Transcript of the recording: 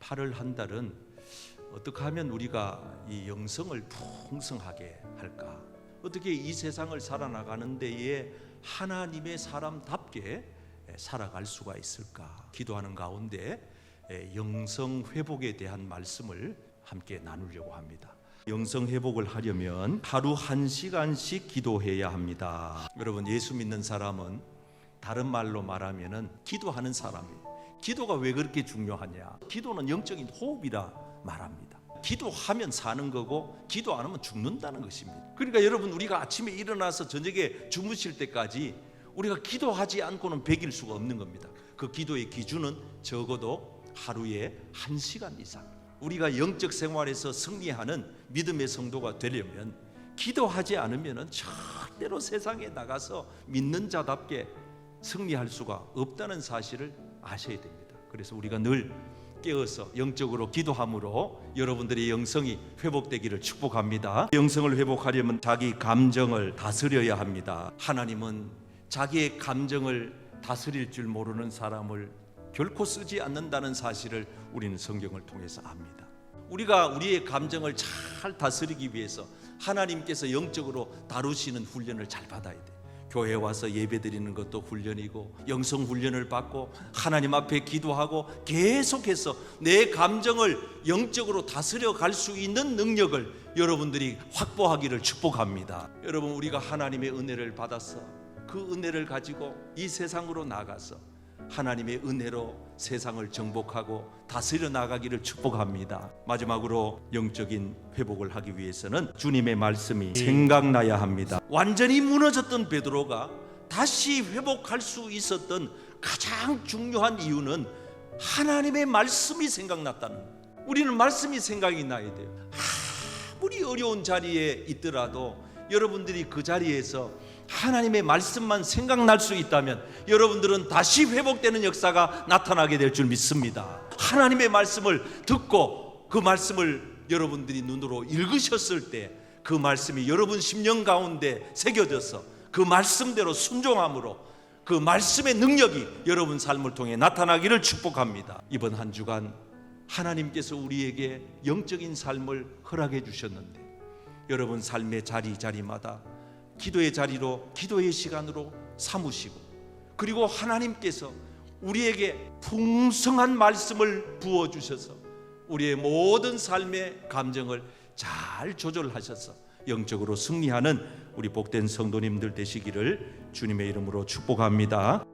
8월 한 달은 어떻게 하면 우리가 이 영성을 풍성하게 할까? 어떻게 이 세상을 살아나가는 데에 하나님의 사람답게 살아갈 수가 있을까? 기도하는 가운데 영성 회복에 대한 말씀을 함께 나누려고 합니다. 영성 회복을 하려면 하루 한 시간씩 기도해야 합니다. 여러분 예수 믿는 사람은 다른 말로 말하면은 기도하는 사람이에요. 기도가 왜 그렇게 중요하냐? 기도는 영적인 호흡이라 말합니다. 기도하면 사는 거고 기도 안 하면 죽는다는 것입니다. 그러니까 여러분 우리가 아침에 일어나서 저녁에 주무실 때까지 우리가 기도하지 않고는 베길 수가 없는 겁니다. 그 기도의 기준은 적어도 하루에 한 시간 이상. 우리가 영적 생활에서 승리하는 믿음의 성도가 되려면 기도하지 않으면 절대로 세상에 나가서 믿는 자답게 승리할 수가 없다는 사실을 아셔야 됩니다. 그래서 우리가 늘 깨어서 영적으로 기도함으로 여러분들의 영성이 회복되기를 축복합니다. 영성을 회복하려면 자기 감정을 다스려야 합니다. 하나님은 자기의 감정을 다스릴 줄 모르는 사람을 결코 쓰지 않는다는 사실을 우리는 성경을 통해서 압니다. 우리가 우리의 감정을 잘 다스리기 위해서 하나님께서 영적으로 다루시는 훈련을 잘 받아야 돼. 교회 와서 예배 드리는 것도 훈련이고 영성 훈련을 받고 하나님 앞에 기도하고 계속해서 내 감정을 영적으로 다스려 갈 수 있는 능력을 여러분들이 확보하기를 축복합니다. 여러분 우리가 하나님의 은혜를 받아서 그 은혜를 가지고 이 세상으로 나가서 하나님의 은혜로 세상을 정복하고 다스려 나가기를 축복합니다. 마지막으로 영적인 회복을 하기 위해서는 주님의 말씀이 생각나야 합니다. 완전히 무너졌던 베드로가 다시 회복할 수 있었던 가장 중요한 이유는 하나님의 말씀이 생각났다는. 우리는 말씀이 생각이 나야 돼요. 아무리 어려운 자리에 있더라도 여러분들이 그 자리에서 하나님의 말씀만 생각날 수 있다면 여러분들은 다시 회복되는 역사가 나타나게 될 줄 믿습니다. 하나님의 말씀을 듣고 그 말씀을 여러분들이 눈으로 읽으셨을 때 그 말씀이 여러분 심령 가운데 새겨져서 그 말씀대로 순종함으로 그 말씀의 능력이 여러분 삶을 통해 나타나기를 축복합니다. 이번 한 주간 하나님께서 우리에게 영적인 삶을 허락해 주셨는데 여러분 삶의 자리 자리마다 기도의 자리로 기도의 시간으로 삼으시고 그리고 하나님께서 우리에게 풍성한 말씀을 부어 주셔서 우리의 모든 삶의 감정을 잘 조절하셔서 영적으로 승리하는 우리 복된 성도님들 되시기를 주님의 이름으로 축복합니다.